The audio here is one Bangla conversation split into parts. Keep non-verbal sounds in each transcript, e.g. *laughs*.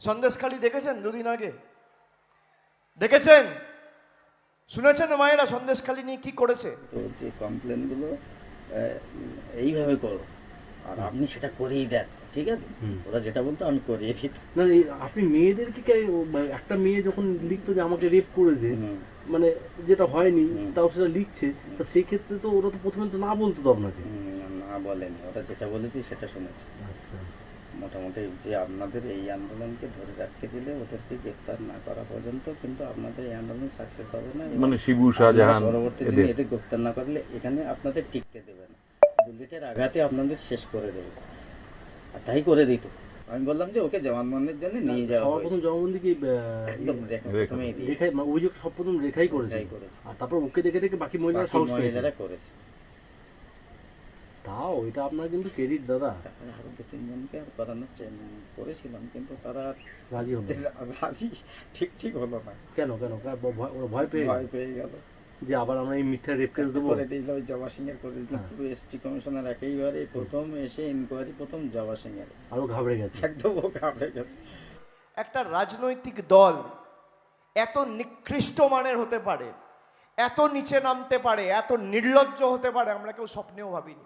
সন্দেশখালি দেখেছেন দুদিন আগে? দেখেছেন? শুনেছেন মায়েরা সন্দেশখালি নিয়ে কি করেছে? তো যে কমপ্লেনগুলো এইভাবে করো। আর আপনি সেটা করেই দেন ঠিক আছে? ওরা যেটা বলতো আমি করিয়ে দিতাম। না আপনি মেয়েদেরকে একটা মেয়ে যখন লিখতো যে আমাকে রেপ করেছে। মানে যেটা হয়নি তাও সেটা লিখছে তা সেই ক্ষেত্রে তো ওরা তো প্রথমে তো না বলতো তো আপনাকে? না বলেনি। ওরা যেটা বলেছি সেটা শুনেছি। আচ্ছা। মোটামুটি যে আপনাদের এই আন্দোলনকে ধরে রাখতে দিলে ওদেরকে গ্রেপ্তার না করা পর্যন্ত কিন্তু আপনাদের এই আন্দোলন সাকসেস হবে না মানে শিবু শাহজাহান পরবর্তী দিনে এদের গ্রেপ্তার না করলে এখানে আপনাদের টিকতে দেবে না। বুলেটের আঘাতে আপনাদের শেষ করে দেবে। আর তাই করে দিত। আমি বললাম যে ওকে জবানবন্দির জন্য নিয়ে যাওয়া সবার প্রথম হয়েছে। জবানবন্দি কি একদম দিয়েছে। রেখাই মানে অভিযোগ সব প্রথম রেখাই করেছে। আর তারপর ওকে দেখে দেখে বাকি মহিলারা সাহস পেয়েছে। মহিলারা করেছে। তাও এটা আপনার কিন্তু ক্রেডিট দাদা। আরও দু তিনজনকে আর করানোর করেছিলাম কিন্তু তারা আর রাজি হলো *laughs* রাজি ঠিক ঠিক হলো না। কেন কেন? ভয়- ওরা ভয় পেয়ে ভয় পেয়ে গেল। যে আবার আমরা এই মিথ্যা রেপ কেস দেবো? করে দিল ওই জবা সিং এর করে দিল হ্যাঁ। পুরো এসটি কমিশনার একেবারে প্রথম এসে ইনকোয়ারি প্রথম জবা সিং এর আরও ঘাবড়ে গেছে। একদম ও ঘাবড়ে গেছে। একটা রাজনৈতিক দল এত নিকৃষ্ট মানের হতে পারে এত নিচে নামতে পারে এত নির্লজ্জ হতে পারে আমরা কেউ স্বপ্নেও ভাবিনি।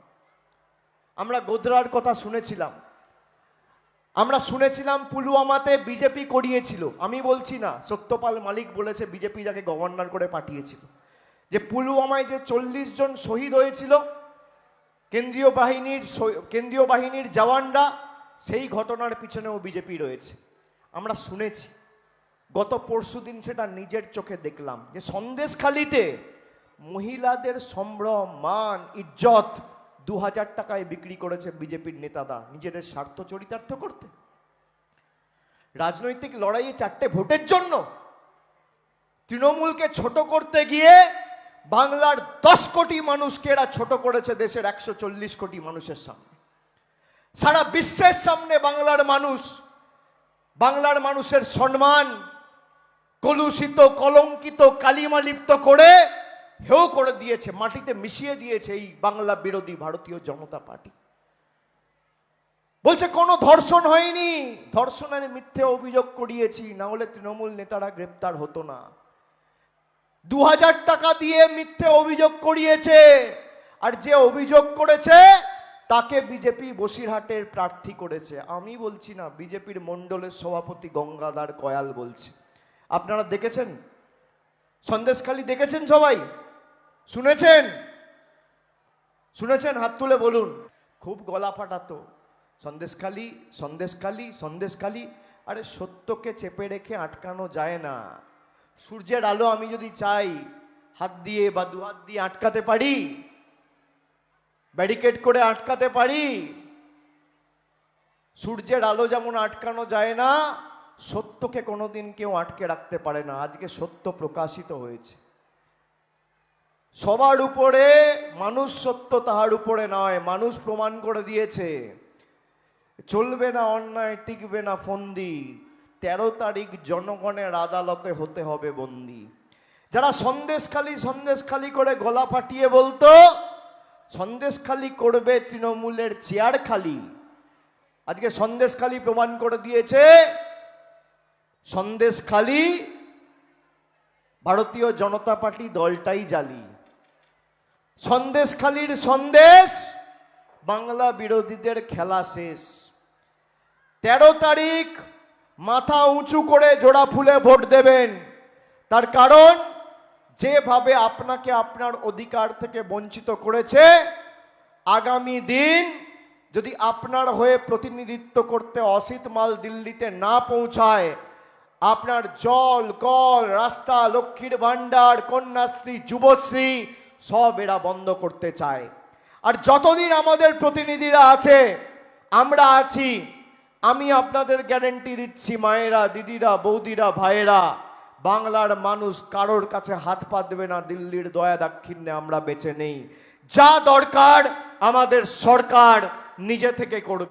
আমরা গোদরার কথা শুনেছিলাম। আমরা শুনেছিলাম পুলওয়ামাতে বিজেপি করিয়েছিল। আমি বলছি না, সত্যপাল মালিক বলেছে বিজেপি যাকে গভর্নর করে পাঠিয়েছিল। যে পুলওয়ামায় যে চল্লিশ জন শহীদ হয়েছিল, কেন্দ্রীয় বাহিনীর কেন্দ্রীয় বাহিনীর জওয়ানরা, সেই ঘটনার পিছনেও বিজেপি রয়েছে। আমরা শুনেছি। গত পরশুদিন সেটা নিজের চোখে দেখলাম যে সন্দেশখালিতে মহিলাদের সম্ভ্রম, মান, ইজ্জত দু হাজার টাকায় বিক্রি করেছে বিজেপির নেতারা নিজেদের স্বার্থ চরিতার্থ করতে। রাজনৈতিক লড়াইয়ে চারটে ভোটের জন্য তৃণমূলকে ছোট করতে গিয়ে বাংলার দশ কোটি মানুষকে এরা ছোট করেছে দেশের একশো চল্লিশ কোটি মানুষের সামনে। সারা বিশ্বের সামনে বাংলার মানুষ, বাংলার মানুষের সম্মান কলুষিত, কলঙ্কিত, কালিমালিপ্ত করে হেও করে দিয়েছে, মাটিতে মিশিয়ে দিয়েছে এই বাংলা বিরোধী ভারতীয় জনতা পার্টি। বলছে, কোনো ধর্ষণ হয়নি, ধর্ষণের মিথ্যে অভিযোগ করিয়েছি, না হলে তৃণমূল নেতারা গ্রেপ্তার হতো না। দু হাজার টাকা দিয়ে মিথ্যে অভিযোগ করিয়েছে, আর যে অভিযোগ করেছে, তাকে বিজেপি বসিরহাটের প্রার্থী করেছে। আমি বলছি না, বিজেপির মণ্ডলের সভাপতি গঙ্গাধর কয়াল বলছে। আপনারা দেখেছেন? সন্দেশখালি দেখেছেন সবাই? শুনেছেন? শুনেছেন? হাত তুলে বলুন। খুব গলা ফাটাতো। সন্দেশখালি সন্দেশখালি সন্দেশখালি। আরে সত্যকে চেপে রেখে আটকানো যায় না। সূর্যের আলো আমি যদি চাই, হাত দিয়ে বা দু হাত দিয়ে আটকাতে পারি? ব্যারিকেড করে আটকাতে পারি? সূর্যের আলো যেমন আটকানো যায় না, সত্যকে কোনোদিন কেউ আটকে রাখতে পারে না। আজকে সত্য প্রকাশিত হয়েছে। সবার উপরে মানুষ সত্য তাহার উপরে নয়, মানুষ প্রমাণ করে দিয়েছে। চলবে না অন্যায়, টিকবে না ফন্দি, তেরো তারিখ জনগণের আদালতে হতে হবে বন্দি। যারা সন্দেশখালি সন্দেশখালি করে গলা ফাটিয়ে বলতো, সন্দেশখালি করবে তৃণমূলের চেয়ার খালি আজকে সন্দেশখালি প্রমাণ করে দিয়েছে, সন্দেশখালি ভারতীয় জনতা পার্টি দলটাই জালি। সন্দেশখালির সন্দেশ, বাংলা বিরোধীদের খেলা শেষ। তেরো তারিখ মাথা উঁচু করে জোড়া ফুলে ভোট দেবেন। তার কারণ, যেভাবে আপনাকে আপনার অধিকার থেকে বঞ্চিত করেছে, আগামী দিন যদি আপনার হয়ে প্রতিনিধিত্ব করতে অসিত মাল দিল্লিতে না পৌঁছায়, আপনার জল, কল, রাস্তা, লক্ষ্মীর ভাণ্ডার, কন্যাশ্রী, যুবশ্রী সব এরা বন্ধ করতে চায়। আর যতদিন আমাদের প্রতিনিধিরা আছে, আমরা আছি। আমি আপনাদের গ্যারেন্টি দিচ্ছি, মায়েরা, দিদিরা, বৌদিরা, ভাইয়েরা, বাংলার মানুষ কারোর কাছে হাত পা দেবে না, দিল্লির দয়া দাক্ষিণ্যে আমরা বেঁচে নেই। যা দরকার আমাদের সরকার নিজে থেকে করবে।